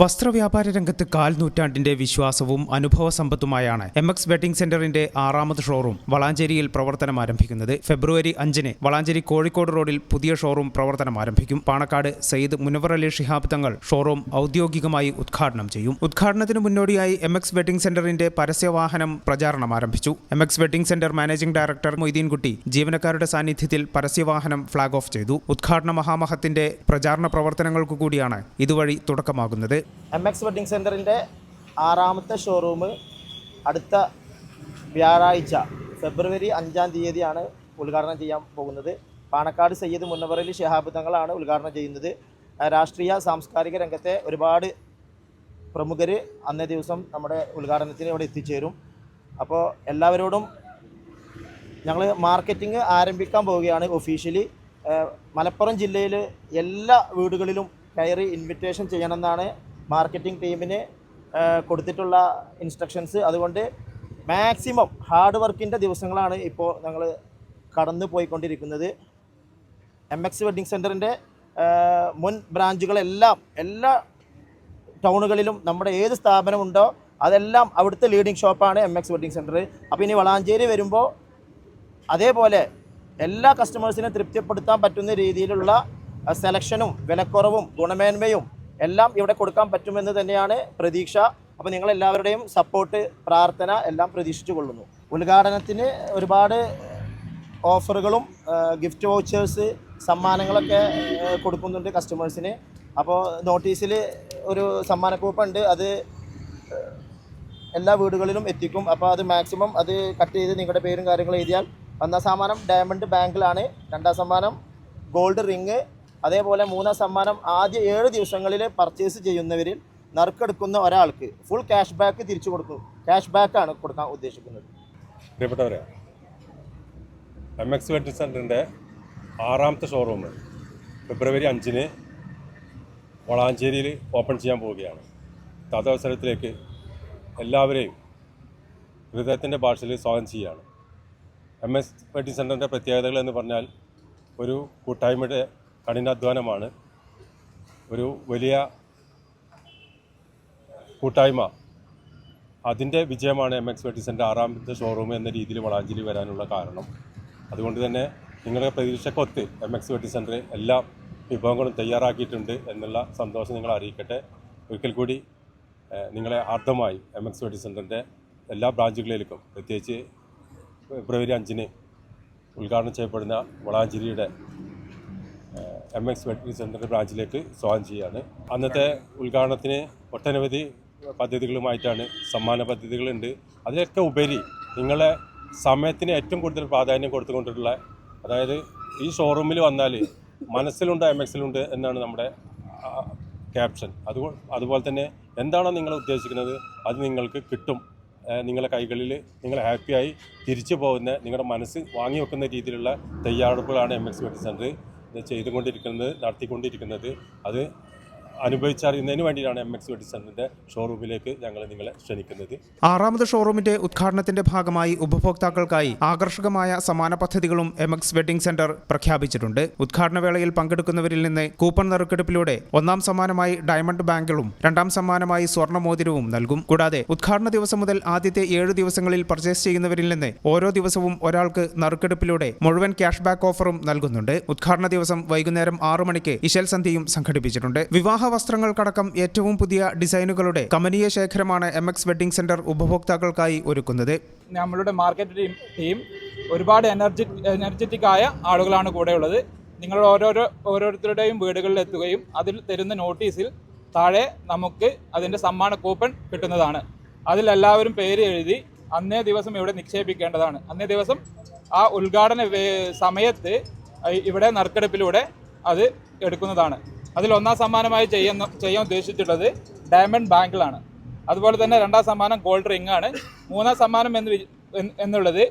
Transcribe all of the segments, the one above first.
വസ്ത്രവ്യാപാര രംഗത്ത് കാൽ നൂറ്റാണ്ടിന്റെ വിശ്വാസവും അനുഭവ സമ്പത്തുമായാണ് എം എക്സ് വെഡിംഗ് സെന്ററിന്റെ ആറാമത് ഷോറൂം വളാഞ്ചേരിയിൽ പ്രവർത്തനം ആരംഭിക്കുന്നത്. ഫെബ്രുവരി അഞ്ചിന് വളാഞ്ചേരി കോഴിക്കോട് റോഡിൽ പുതിയ ഷോറൂം പ്രവർത്തനം ആരംഭിക്കും. പാണക്കാട് സയ്യിദ് മുനവർ അലി ഷിഹാബ് തങ്ങൾ ഷോറൂം ഔദ്യോഗികമായി ഉദ്ഘാടനം ചെയ്യും. ഉദ്ഘാടനത്തിന് മുന്നോടിയായി എം എക്സ് വെഡിംഗ് സെന്ററിന്റെ പരസ്യവാഹനം പ്രചാരണം ആരംഭിച്ചു. M X wedding centre managing director Moideenkutty ജീവനക്കാരുടെ സാന്നിധ്യത്തിൽ പരസ്യവാഹനം ഫ്ളാഗ് ഓഫ് ചെയ്തു. ഉദ്ഘാടന മഹാമഹത്തിന്റെ പ്രചാരണ പ്രവർത്തനങ്ങൾക്കു കൂടിയാണ് ഇതുവഴി തുടക്കമാകുന്നത്. എം എക്സ് വെഡിങ് സെന്ററിന്റെ ആറാമത്തെ ഷോറൂം അടുത്ത വ്യാഴാഴ്ച ഫെബ്രുവരി അഞ്ചാം തീയതിയാണ് ഉദ്ഘാടനം ചെയ്യാൻ പോകുന്നത്. പാണക്കാട് സയ്യിദ് മുന്നവറലി ഷിഹാബ് തങ്ങളാണ് ഉദ്ഘാടനം ചെയ്യുന്നത്. രാഷ്ട്രീയ സാംസ്കാരിക രംഗത്തെ ഒരുപാട് പ്രമുഖർ അന്നേ ദിവസം നമ്മുടെ ഉദ്ഘാടനത്തിന് ഇവിടെ എത്തിച്ചേരും. അപ്പോൾ എല്ലാവരോടും ഞങ്ങൾ മാർക്കറ്റിംഗ് ആരംഭിക്കാൻ പോവുകയാണ് ഒഫീഷ്യലി മലപ്പുറം ജില്ലയിൽ എല്ലാ വീടുകളിലും കയറി ഇൻവിറ്റേഷൻ ചെയ്യണമെന്നാണ് മാർക്കറ്റിംഗ് ടീമിന് കൊടുത്തിട്ടുള്ള ഇൻസ്ട്രക്ഷൻസ് അതുകൊണ്ട് മാക്സിമം ഹാർഡ് വർക്കിന്റെ ദിവസങ്ങളാണ് ഇപ്പോൾ ഞങ്ങൾ കടന്നു പോയിക്കൊണ്ടിരിക്കുന്നത്. എം എക്സ് വെഡിങ് സെന്ററിന്റെ മുൻ ബ്രാഞ്ചുകളെല്ലാം എല്ലാ ടൗണുകളിലും നമ്മുടെ ഏത് സ്ഥാപനമുണ്ടോ അതെല്ലാം അവിടുത്തെ ലീഡിംഗ് ഷോപ്പാണ് എം എക്സ് വെഡിങ് സെന്റർ അപ്പോൾ ഇനി വളാഞ്ചേരി വരുമ്പോൾ അതേപോലെ എല്ലാ കസ്റ്റമേഴ്സിനെ തൃപ്തിപ്പെടുത്താൻ പറ്റുന്ന രീതിയിലുള്ള സെലക്ഷനും വിലക്കുറവും ഗുണമേന്മയും എല്ലാം ഇവിടെ കൊടുക്കാൻ പറ്റുമെന്ന് തന്നെയാണ് പ്രതീക്ഷ. അപ്പോൾ നിങ്ങളെല്ലാവരുടെയും സപ്പോർട്ട് പ്രാർത്ഥന എല്ലാം പ്രതീക്ഷിച്ചു കൊള്ളുന്നു. ഉദ്ഘാടനത്തിന് ഒരുപാട് ഓഫറുകളും ഗിഫ്റ്റ് വൗച്ചേഴ്സ് സമ്മാനങ്ങളൊക്കെ കൊടുക്കുന്നുണ്ട് കസ്റ്റമേഴ്സിന് അപ്പോൾ നോട്ടീസിൽ ഒരു സമ്മാന കൂപ്പൺ ഉണ്ട്. അത് എല്ലാ വീടുകളിലും എത്തിക്കും. അപ്പോൾ അത് മാക്സിമം അത് കട്ട് ചെയ്ത് നിങ്ങളുടെ പേരും കാര്യങ്ങളും എഴുതിയാൽ ഒന്നാം സമ്മാനം ഡയമണ്ട് ബാങ്കിലാണ് രണ്ടാം സമ്മാനം ഗോൾഡ് റിങ് അതേപോലെ മൂന്നാം സമ്മാനം ആദ്യ ഏഴ് ദിവസങ്ങളിൽ പർച്ചേസ് ചെയ്യുന്നവരിൽ നറുക്കെടുക്കുന്ന ഒരാൾക്ക് ഫുൾ ക്യാഷ് ബാക്ക് തിരിച്ചു കൊടുക്കും. ക്യാഷ് ആണ് കൊടുക്കാൻ ഉദ്ദേശിക്കുന്നത്. പ്രിയപ്പെട്ടവരെ എം എക്സ് സെന്ററിന്റെ ആറാമത്തെ ഷോറൂം ഫെബ്രുവരി അഞ്ചിന് വളാഞ്ചേരിയിൽ ഓപ്പൺ ചെയ്യാൻ പോവുകയാണ്. തദവസരത്തിലേക്ക് എല്ലാവരെയും ഹൃദയത്തിന്റെ ഭാഷയിൽ സ്വാഗതം ചെയ്യുകയാണ്. എം എസ് വെഡിങ് സെന്ററിന്റെ പ്രത്യേകതകൾ എന്ന് പറഞ്ഞാൽ ഒരു കൂട്ടായ്മയുടെ കഠിനാധ്വാനമാണ്. ഒരു വലിയ കൂട്ടായ്മ. അതിന്റെ വിജയമാണ് എം എക്സ് വെട്ടി സെന്റർ ആറാമത്തെ ഷോറൂം എന്ന രീതിയിൽ വളാഞ്ചേരി വരാനുള്ള കാരണം. അതുകൊണ്ട് തന്നെ നിങ്ങളുടെ പ്രതീക്ഷക്കൊത്ത് എം എക്സ് വെട്ടി സെന്റർ എല്ലാ വിഭവങ്ങളും തയ്യാറാക്കിയിട്ടുണ്ട് എന്നുള്ള സന്തോഷം നിങ്ങൾ അറിയിക്കട്ടെ. ഒരിക്കൽ കൂടി നിങ്ങളെ ആർദ്രമായി എം എക്സ് വെട്ടി സെന്ററിന്റെ എല്ലാ ബ്രാഞ്ചുകളിലേക്കും പ്രത്യേകിച്ച് ഫെബ്രുവരി അഞ്ചിന് ഉദ്ഘാടനം ചെയ്യപ്പെടുന്ന വളാഞ്ചേരിയുടെ എം എക്സ് വെറ്റിനറി സെന്ററിന്റെ ബ്രാഞ്ചിലേക്ക് സ്വാഗതം ചെയ്യുകയാണ്. അന്നത്തെ ഉദ്ഘാടനത്തിന് ഒട്ടനവധി പദ്ധതികളുമായിട്ടാണ് സമ്മാന പദ്ധതികളുണ്ട്. അതിലൊക്കെ ഉപരി നിങ്ങളെ സമയത്തിന് ഏറ്റവും കൂടുതൽ പ്രാധാന്യം കൊടുത്തുകൊണ്ടിട്ടുള്ള അതായത് ഈ ഷോറൂമിൽ വന്നാൽ മനസ്സിലുണ്ട് എം എക്സിലുണ്ട് എന്നാണ് നമ്മുടെ ക്യാപ്ഷൻ അതുകൊ അതുപോലെ തന്നെ എന്താണോ നിങ്ങൾ ഉദ്ദേശിക്കുന്നത് അത് നിങ്ങൾക്ക് കിട്ടും. നിങ്ങളുടെ കൈകളിൽ നിങ്ങൾ ഹാപ്പിയായി തിരിച്ചു പോകുന്ന നിങ്ങളുടെ മനസ്സ് വാങ്ങി വെക്കുന്ന രീതിയിലുള്ള തയ്യാറെടുപ്പുകളാണ് എം എക്സ് വെറ്റി സെന്റർ ചെയ്തുകൊണ്ടിരിക്കുന്നത് നടത്തിക്കൊണ്ടിരിക്കുന്നത്. അത് അനുഭവിച്ചറിയുന്നതിന് വേണ്ടിയിട്ടാണ് എം എക്സ് സെന്ററിന്റെ ഷോറൂമിലേക്ക് ഞങ്ങൾ നിങ്ങളെ ക്ഷണിക്കുന്നത്. ആറാമത് ഷോറൂമിന്റെ ഉദ്ഘാടനത്തിന്റെ ഭാഗമായി ഉപഭോക്താക്കൾക്കായി ആകർഷകമായ സമാന പദ്ധതികളും എം എക്സ് വെഡിംഗ് സെന്റർ പ്രഖ്യാപിച്ചിട്ടുണ്ട്. ഉദ്ഘാടന വേളയിൽ പങ്കെടുക്കുന്നവരിൽ നിന്ന് കൂപ്പൺ നറുക്കെടുപ്പിലൂടെ ഒന്നാം സമ്മാനമായി ഡയമണ്ട് ബാങ്കുകളും രണ്ടാം സമ്മാനമായി സ്വർണ മോതിരവും നൽകും. കൂടാതെ ഉദ്ഘാടന ദിവസം മുതൽ ആദ്യത്തെ ഏഴ് ദിവസങ്ങളിൽ പർച്ചേസ് ചെയ്യുന്നവരിൽ നിന്ന് ഓരോ ദിവസവും ഒരാൾക്ക് നറുക്കെടുപ്പിലൂടെ മുഴുവൻ ക്യാഷ് ബാക്ക് ഓഫറും നൽകുന്നുണ്ട്. ഉദ്ഘാടന ദിവസം വൈകുന്നേരം ആറു മണിക്ക് ഇശൽ സന്ധ്യയും സംഘടിപ്പിച്ചിട്ടുണ്ട്. വിവാഹ വസ്ത്രങ്ങൾക്കടക്കം ഏറ്റവും പുതിയ ഡിസൈനുകളുടെ കമനീയ ശേഖരമാണ് എം എക്സ് വെഡിംഗ് സെന്റർ ഉപഭോക്താക്കൾക്കായി ഒരുക്കുന്നത്. നമ്മളുടെ മാർക്കറ്റ് ടീം ഒരുപാട് എനർജി എനർജറ്റിക് ആയ ആളുകളാണ് കൂടെയുള്ളത് നിങ്ങൾ ഓരോരോ ഓരോരുത്തരുടെയും വീടുകളിൽ എത്തുകയും അതിൽ തരുന്ന നോട്ടീസിൽ താഴെ നമുക്ക് അതിന്റെ സമ്മാന കൂപ്പൺ കിട്ടുന്നതാണ്. അതിലെല്ലാവരും പേര് എഴുതി അന്നേ ദിവസം ഇവിടെ നിക്ഷേപിക്കേണ്ടതാണ്. അന്നേ ദിവസം ആ ഉദ്ഘാടന സമയത്ത് ഇവിടെ നറുക്കെടുപ്പിലൂടെ അത് എടുക്കുന്നതാണ്. അതിൽ ഒന്നാം സമ്മാനമായി ചെയ്യുന്ന ചെയ്യാൻ ഉദ്ദേശിച്ചിട്ടുള്ളത് ഡയമണ്ട് ബാങ്കിലാണ് അതുപോലെ തന്നെ രണ്ടാം സമ്മാനം ഗോൾഡ് റിംഗ് ആണ്. മൂന്നാം സമ്മാനം എന്ന് എന്നുള്ളത്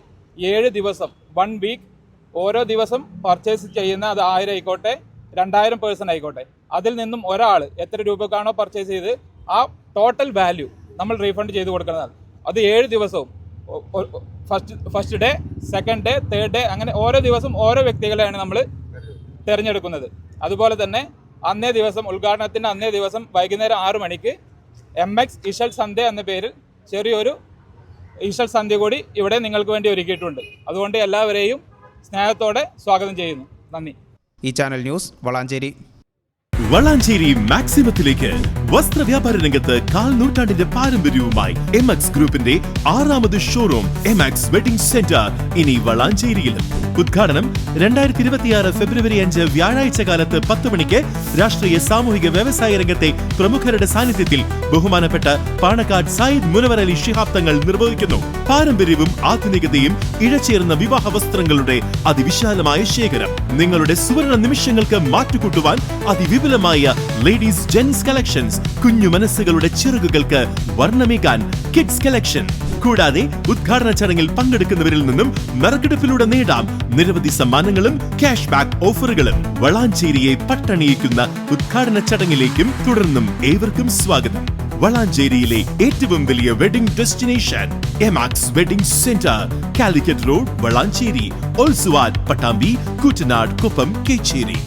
ഏഴ് ദിവസം വൺ വീക്ക് ഓരോ ദിവസം പർച്ചേസ് ചെയ്യുന്ന അത് ആയിരം ആയിക്കോട്ടെ രണ്ടായിരം പേഴ്സൺ ആയിക്കോട്ടെ. അതിൽ നിന്നും ഒരാൾ എത്ര രൂപക്കാണോ പർച്ചേസ് ചെയ്ത് ആ ടോട്ടൽ വാല്യൂ നമ്മൾ റീഫണ്ട് ചെയ്ത് കൊടുക്കുന്നതാണ്. അത് ഏഴ് ദിവസവും first first day second day third day അങ്ങനെ ഓരോ ദിവസം ഓരോ വ്യക്തികളെയാണ് നമ്മൾ തിരഞ്ഞെടുക്കുന്നത്. അതുപോലെ തന്നെ അന്നേ ദിവസം ഉദ്ഘാടനത്തിന്റെ അന്നേ ദിവസം വൈകുന്നേരം ആറു മണിക്ക് എം എക്സ് ഇഷൽ സന്ധ്യ എന്ന പേരിൽ ചെറിയൊരു ഈശൽ സന്ധ്യ കൂടി ഇവിടെ നിങ്ങൾക്ക് വേണ്ടി ഒരുക്കിയിട്ടുണ്ട്. അതുകൊണ്ട് എല്ലാവരെയും സ്നേഹത്തോടെ സ്വാഗതം ചെയ്യുന്നു. നന്ദി. ഈ ചാനൽ ന്യൂസ് വളാഞ്ചേരി. വളാഞ്ചേരി മാക്സിമത്തിലേക്ക് വസ്ത്രവ്യാപാര രംഗത്ത് കാൽ നൂറ്റാണ്ടിന്റെ പാരമ്പര്യവുമായി എം എക്സ് ഗ്രൂപ്പിന്റെ ആറാമത് showroom M X wedding centre ഇനി വളാഞ്ചേരിയിലും ഉദ്ഘാടനം രണ്ടായിരത്തി ഇരുപത്തിയാറ് ഫെബ്രുവരി അഞ്ച് വ്യാഴാഴ്ച കാലത്ത് പത്ത് മണിക്ക് രാഷ്ട്രീയ സാമൂഹിക വ്യവസായ രംഗത്തെ പ്രമുഖരുടെ സാന്നിധ്യത്തിൽ ബഹുമാനപ്പെട്ട പാണക്കാട് സായിദ് മുനവർ അലി ശിഹാബ് തങ്ങൾ നിർവഹിക്കുന്നു. പാരമ്പര്യവും ആധുനികതയും ഇഴചേർന്ന വിവാഹ വസ്ത്രങ്ങളുടെ അതിവിശാലമായ ശേഖരം. നിങ്ങളുടെ സുവർണ നിമിഷങ്ങൾക്ക് മാറ്റുകൂട്ടുവാൻ അതിവിപുലമായ ലേഡീസ് ജെൻസ് കളക്ഷൻസ് കുഞ്ഞു മനസ്സുകളുടെ ചിറകുകൾക്ക് വർണമേകാൻ കിഡ്സ് കളക്ഷൻ. കൂടാതെ ഉദ്ഘാടന ചടങ്ങിൽ പങ്കെടുക്കുന്നവരിൽ നിന്നും നറുക്കെടുപ്പിലൂടെ നേടാം നിരവധി സമ്മാനങ്ങളും ക്യാഷ് ബാക്ക് ഓഫറുകളും വളാഞ്ചേരിയെ പട്ടണിയിക്കുന്ന ഉദ്ഘാടന ചടങ്ങിലേക്കും തുടർന്നും ഏവർക്കും സ്വാഗതം. വളാഞ്ചേരിയിലെ ഏറ്റവും വലിയ wedding destination Emax wedding centre Calicut road Valanchery. ഓൾസുവാൻ Pattambi Kootanad Koppam Kecheri.